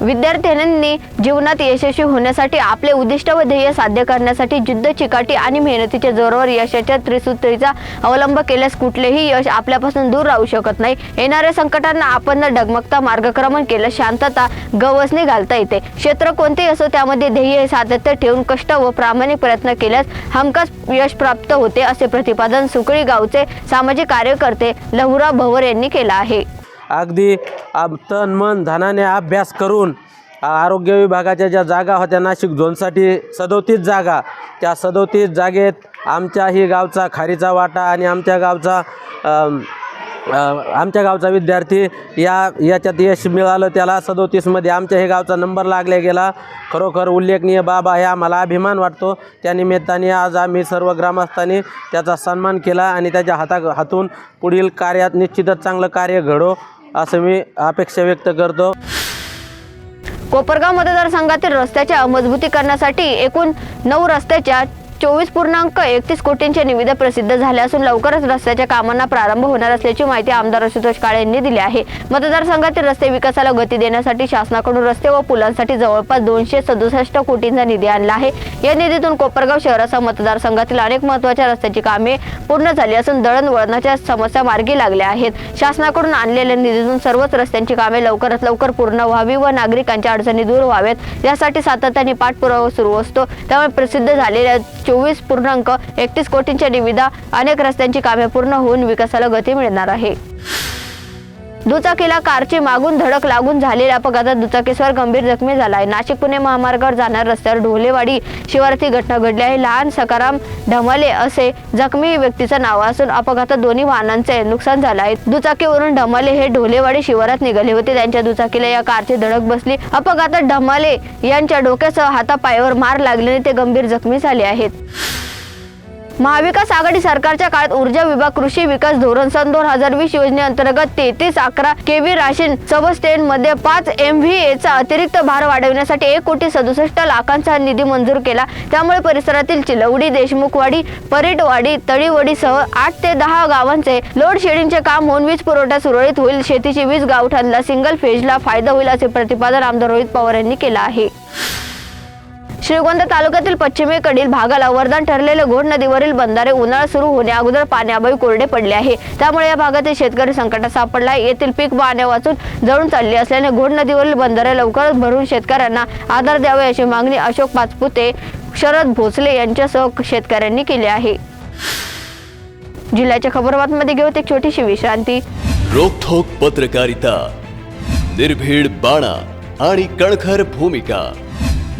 विद्यार्थ्यांनी जीवनात यशस्वी होण्यासाठी आपले उद्दिष्ट व ध्येय साध्य करण्यासाठी जिद्द चिकाटी आणि मेहनतीच्या जोरावर यशाच्या त्रिसूत्रीचा अवलंब केल्यास कुठलेही यश आपल्यापासून दूर राहू शकत नाही. येणाऱ्या संकटांना आपण न डगमगता मार्गक्रमण केल्यास शांतता गवसने घालता येते. क्षेत्र कोणतेही असो त्यामध्ये ध्येय सातत्य ठेवून कष्ट व प्रामाणिक प्रयत्न केल्यास हमखास यश प्राप्त होते असे प्रतिपादन सुकळी गावचे सामाजिक कार्यकर्ते लहुरा भवर यांनी केलं आहे. अगदी तन मन धनाने अभ्यास करून आरोग्य विभागाच्या ज्या जागा होत्या नाशिक झोनसाठी सदोतीस जागा. त्या सदोतीस जागेत आमच्याही गावचा खारीचा वाटा आणि आमच्या गावचा आमच्या गावचा विद्यार्थी या याच्यात यश मिळालं त्याला सदोतीसमध्ये आमच्या हे गावचा नंबर लागला गेला. खरोखर उल्लेखनीय बाब आहे आम्हाला अभिमान वाटतो. त्या निमित्ताने आज आम्ही सर्व ग्रामस्थांनी त्याचा सन्मान केला आणि त्याच्या हाता हातून पुढील कार्यात निश्चितच चांगलं कार्य घडो. असं मी अपेक्षा व्यक्त करतो. कोपरगाव मतदारसंघातील रस्त्याच्या मजबूतीकरणासाठी एकूण नऊ रस्त्याच्या चोवीस पूर्णांक एकतीस कोटींच्या निविदा प्रसिद्ध झाल्या असून लवकरच रस्त्याच्या कामांना प्रारंभ होणार असल्याची माहिती आमदार आशुतोष काळे यांनी दिली आहे. मतदारसंघातील रस्ते विकासाला गती देण्यासाठी शासनाकडून रस्ते व पुलांसाठी जवळपास दोनशे सदुसष्ट कोटींचा निधी आणला आहे. या निधीतून कोपरगाव शहरासह मतदारसंघातील अनेक महत्त्वाच्या रस्त्याची कामे पूर्ण झाली असून दळणवळणाच्या समस्या मार्गी लागल्या आहेत. शासनाकडून आणलेल्या निधीतून सर्वच रस्त्यांची कामे लवकरात लवकर पूर्ण व्हावी व नागरिकांच्या अडचणी दूर व्हाव्यात यासाठी सातत्याने पाठपुरावा सुरू असतो. त्यामुळे प्रसिद्ध झालेल्या चोवीस पूर्णांक एकतीस कोटींच्या निविदा अनेक रस्त्यांची कामे पूर्ण होऊन विकासाला गती मिळणार आहे. दुचाकीला कारची मागून धडक लागून झालेल्या अपघातात दुचाकीस्वार गंभीर जखमी झाला आहे नाशिक पुणे महामार्गावर जाणार रस्त्यावर ढोलेवाडी शिवारची घटना घडली आहे. लहान सकाराम ढमाले असे जखमी व्यक्तीचं नाव असून अपघातात दोन्ही वाहनांचे नुकसान झालं आहे. दुचाकीवरून ढमाले हे ढोलेवाडी शिवारात निघाले होते. त्यांच्या दुचाकीला या कारची धडक बसली. अपघातात ढमाले यांच्या डोक्यासह हातापायावर मार लागल्याने ते गंभीर जखमी झाले आहेत. महाविकास आघाडी सरकारच्या काळात ऊर्जा विभाग कृषी विकास धोरण सन दोन हजार वीस योजनेअंतर्गत तेहतीस अकरा केव्ही राशन सबस्टेन मध्ये पाच एम व्ही एचा अतिरिक्त भार वाढवण्यासाठी एक कोटी सदुसष्ट लाखांचा निधी मंजूर केला. त्यामुळे परिसरातील चिलवडी देशमुखवाडी परेटवाडी तळीवडीसह आठ ते दहा गावांचे लोड शेडिंगचे काम होऊन वीज पुरवठा सुरळीत होईल. शेतीची वीज गावठाणला सिंगल फेजला फायदा होईल असे प्रतिपादन आमदार रोहित पवार यांनी केलं आहे. श्रीगोंदा तालुक्यातील पश्चिमेकडील भागाला वरदान ठरलेले घोड नदीवरील बंधारे उन्हाळा सुरू होण्या अगोदर पाण्याअभावी कोरडे पडले आहे. त्यामुळे या भागातील शेतकरी संकटात सापडला आहे. येथील पीक पाण्या वाचून जळून चालले असल्याने घोड नदीवरील बंधारे लवकरच भरून शेतकऱ्यांना आधार द्यावे अशी मागणी अशोक पाचपुते शरद भोसले यांच्यासह शेतकऱ्यांनी केली आहे. जिल्ह्याच्या खबरबातमध्ये घेऊत एक छोटीशी विश्रांती. रोखोक पत्रकारिता निर्भीड बाणा आणि कणखर भूमिका.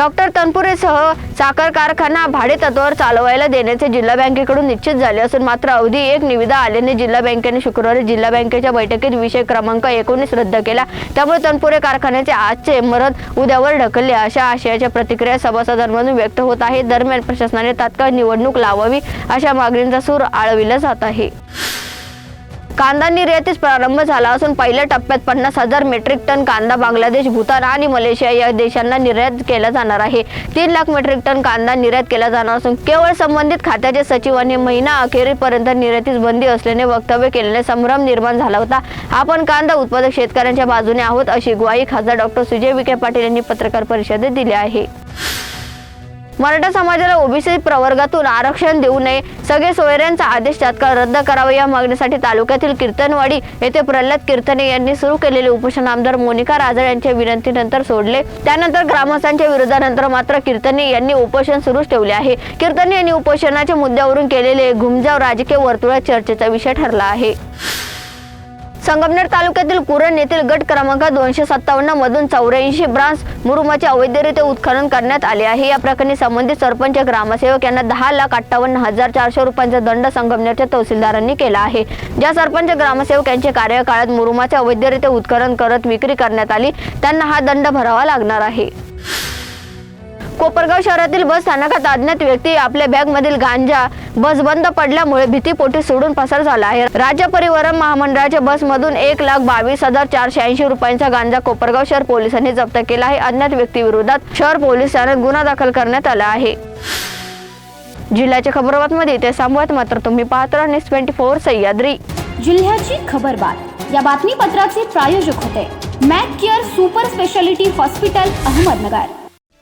डॉक्टर तनपुरेसह साखर कारखाना भाडेतत्वावर चालवायला देण्याचे जिल्हा बँकेकडून निश्चित झाले असून मात्र अवधी एक निविदा आल्याने जिल्हा बँकेने शुक्रवारी जिल्हा बँकेच्या बैठकीत विषय क्रमांक एकोणीस रद्द केला. त्यामुळे तनपुरे कारखान्याचे आजचे मरत उद्यावर ढकलले अशा आशयाच्या प्रतिक्रिया सभासदांमधून व्यक्त होत आहे. दरम्यान प्रशासनाने तात्काळ निवडणूक लावावी अशा मागणींचा सूर आळविला जात आहे. कांदा निर्यातीस प्रारंभ झाला असून पहिल्या टप्प्यात पन्नास हजार मेट्रिक टन कांदा बांगलादेश भूतान आणि मलेशिया या देशांना निर्यात केला जाणार आहे. तीन लाख मेट्रिक टन कांदा निर्यात केला जाणार असून केवळ संबंधित खात्याच्या सचिवांनी महिना अखेरीपर्यंत निर्यातीस बंदी असल्याने वक्तव्य केल्याने संभ्रम निर्माण झाला होता. आपण कांदा उत्पादक शेतकऱ्यांच्या बाजूने आहोत अशी ग्वाही खासदार डॉक्टर सुजय विखे पाटील यांनी पत्रकार परिषदेत दिली आहे. मराठा समाजाला ओबीसी प्रवर्गातून आरक्षण देऊ नये सगळे सोयऱ्यांचा आदेश तात्काळ रद्द करावा या मागणीसाठी तालुक्यातील कीर्तनवाडी येथे प्रल्हाद कीर्तने यांनी सुरू केलेले उपोषण आमदार मोनिका राजळ यांच्या विनंतीनंतर सोडले. त्यानंतर ग्रामस्थांच्या विरोधानंतर मात्र कीर्तने यांनी उपोषण सुरूच ठेवले आहे. कीर्तने यांनी उपोषणाच्या मुद्द्यावरून केलेले घुमजाव राजकीय वर्तुळात चर्चेचा विषय ठरला आहे. संगमनेर तालुक्यातील कुरण येथील गट क्रमांक दोनशे सत्तावन्न मधून चौऱ्याऐंशी ब्रांच मुरुमाचे अवैधरित्या उत्खनन करण्यात आले आहे. या प्रकरणी संबंधित सरपंच ग्रामसेवक यांना दहा लाख अठ्ठावन्न हजार चारशे रुपयांचा दंड संगमनेरच्या तहसीलदारांनी केला आहे. ज्या सरपंच ग्रामसेवक यांच्या कार्यकाळात मुरुमाचे अवैधरित्या उत्खनन करत विक्री करण्यात आली त्यांना हा दंड भरावा लागणार आहे. कोपरगाव शहरातील बस स्थानकात अज्ञात व्यक्ती आपल्या बॅगमधील गांजा बस बंद पडल्यामुळे भीतीपोटी सोडून पसार झाला आहे. राज्य परिवहन महामंडळाच्या बसमधून एक लाख बावीस हजार चारशे ऐंशी रुपयांचा गांजा कोपरगाव शहर पोलिसांनी जप्त केला आहे. अज्ञात व्यक्तीविरोधात शहर पोलीस ठाण्यात गुन्हा दाखल करण्यात आला आहे. जिल्ह्याच्या खबरबातमध्ये ते सांगत मात्र तुम्ही पाहत राहा. News twenty four Sahyadri. जिल्ह्याची खबरबात या बातमीपत्राचे प्रायोजक होते. Mac Care super speciality hospital Ahmednagar.